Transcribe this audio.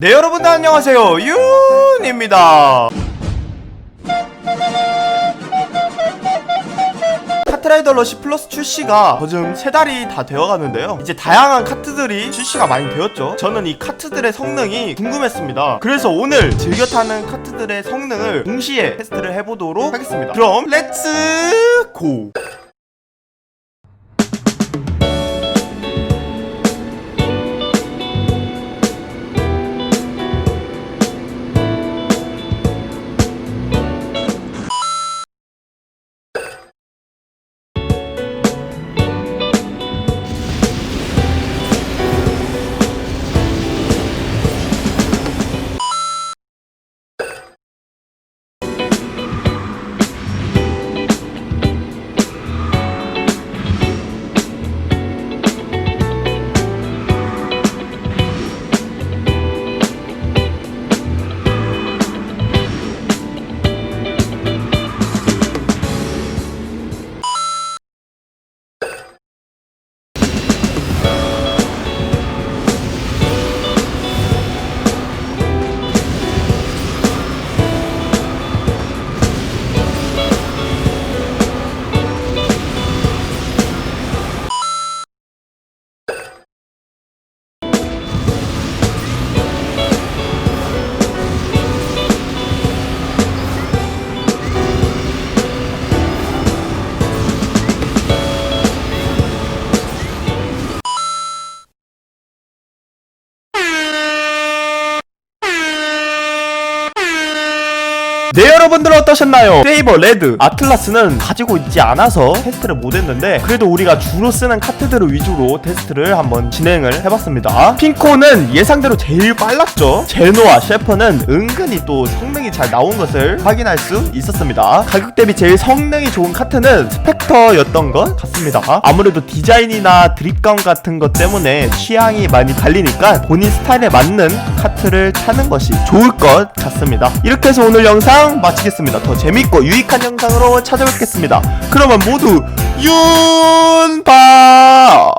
네 여러분 들 안녕하세요. 윤입니다. 카트라이더 러시 플러스 출시가 요즘 세 달이 다 되어가는데요. 이제 다양한 카트들이 출시가 많이 되었죠. 저는 이 카트들의 성능이 궁금했습니다. 그래서 오늘 즐겨 타는 카트들의 성능을 동시에 테스트를 해보도록 하겠습니다. 그럼 렛츠 고! 네 여러분들 어떠셨나요? 세이버 레드 아틀라스는 가지고 있지 않아서 테스트를 못했는데 그래도 우리가 주로 쓰는 카트들을 위주로 테스트를 한번 진행을 해봤습니다. 핑코는 예상대로 제일 빨랐죠? 제노와 셰퍼는 은근히 또 성능이 잘 나온 것을 확인할 수 있었습니다. 가격 대비 제일 성능이 좋은 카트는 스펙터였던 것 같습니다. 아무래도 디자인이나 드립감 같은 것 때문에 취향이 많이 갈리니까 본인 스타일에 맞는 카트 를 타는 것이 좋을 것 같습니다. 이렇게 해서 오늘 영상 마치겠습니다. 더 재밌고 유익한 영상으로 찾아뵙겠습니다. 그러면 모두 윤바